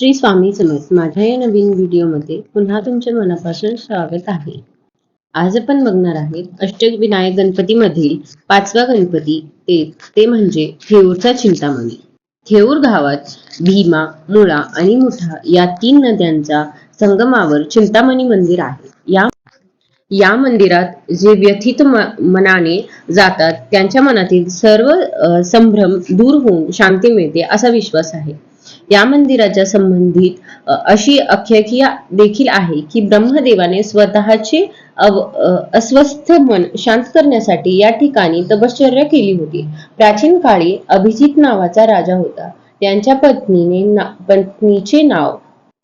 श्री स्वामी समर्थ. माझ्या या नवीन व्हिडिओमध्ये पुन्हा तुमचे मनापासून स्वागत आहे. आज आपण बघणार आहेत अष्टविनायक गणपतीमधील पाचवा गणपती ते ते म्हणजे थेऊरचा चिंतामणी. थेऊर गावात भीमा मुळा आणि मुठा या तीन नद्यांचा संगमावर चिंतामणी मंदिर आहे. या या मंदिरात जे व्यथित मनाने जातात त्यांच्या मनातील सर्व संभ्रम दूर होऊन शांती मिळते असा विश्वास आहे. या मंदिराच्या संबंधित अशी आख्यायिका देखील आहे की ब्रह्मदेवाने स्वतःचे अस्वस्थ मन शांत करण्यासाठी या ठिकाणी तपश्चर्या केली होती. प्राचीन काळी अभिजित नावाचा राजा होता. त्यांच्या पत्नीने ना- पत्नीचे नाव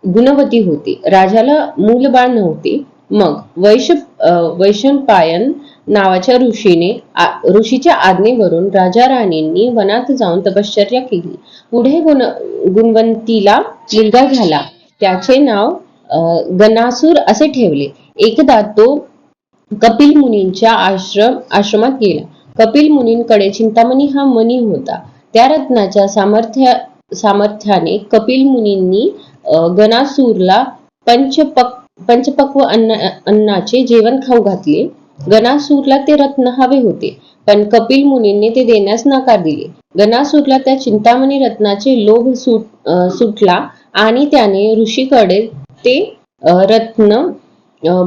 गुणवती होते. राजाला मूलबाळ नव्हते. मग वैश अ, वैशंपायन नावाच्या ऋषीने ऋषीच्या आज्ञेवरून राजा राणींनी वनात जाऊन तपश्चर्या केली. पुढे गुण गुणवंतीला मुलगा झाला. त्याचे नाव गणासूर असे ठेवले. एकदा तो कपिल मुनींच्या आश्रम आश्रमात गेला. कपिल मुनींकडे चिंतामणी हा मणी होता. त्या रत्नाच्या सामर्थ्या सामर्थ्याने कपिल मुनींनी गणासूरला पंचपक पंचपक्व अन्न अन्नाचे जेवण खाऊ घातले. गणासूरला ते रत्न हवे होते पण कपिल मुनींनी ते देण्यास नकार दिले. गणासूरला त्या चिंतामणी रत्नाचे लोभ सुट सुटला आणि त्याने ऋषीकडे ते रत्न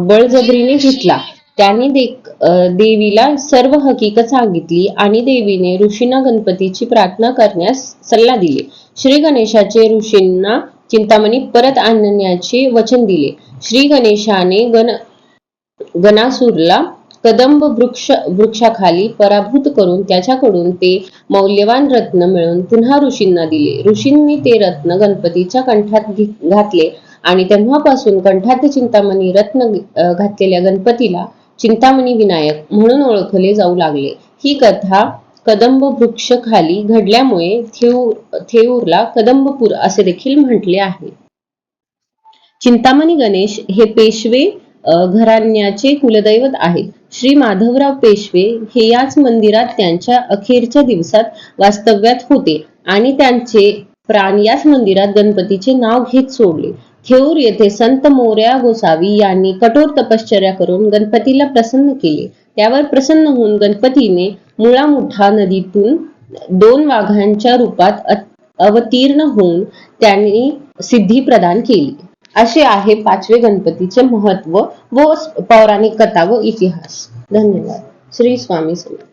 बळजबरीने घेतला. त्याने दे- देवीला सर्व हकीकत सांगितली आणि देवीने ऋषींना गणपतीची प्रार्थना करण्यास सल्ला दिले. श्री गणेशाचे ऋषींना चिंतामणी परत आणण्याचे वचन दिले. श्री गणेशाने गण गणासूरला कदंब वृक्ष वृक्षाखाली पराभूत करून त्याच्याकडून ते मौल्यवान रत्न मिळवून पुन्हा ऋषींना दिले. ऋषींनी ते रत्न गणपतीच्या कंठात घातले आणि तेव्हापासून कंठात चिंतामणी रत्न घातलेल्या गणपतीला चिंतामणी विनायक म्हणून ओळखले जाऊ लागले. ही कथा कदंब वृक्ष खाली घडल्यामुळे थेऊर थेऊरला कदंबपूर असे देखील म्हटले आहे. चिंतामणी गणेश हे पेशवे घराण्याचे कुलदैवत आहेत. श्री माधवराव पेशवे हे याच मंदिरात त्यांच्या अखेरच्या दिवसात वास्तव्यात होते आणि त्यांचे प्राण याच मंदिरात गणपतीचे नाव घेत सोडले. थेऊर येथे संत मोर्या गोसावी यांनी कठोर तपश्चर्या करून गणपतीला प्रसन्न केले. त्यावर प्रसन्न होऊन गणपतीने मुळामुठा नदीतून दोन वाघांच्या रूपात अवतीर्ण होऊन त्यांनी सिद्धी प्रदान केली. असे आहे पाचवे गणपतीचे महत्त्व व पौराणिक कथा व इतिहास. धन्यवाद. श्री स्वामी समर्थ.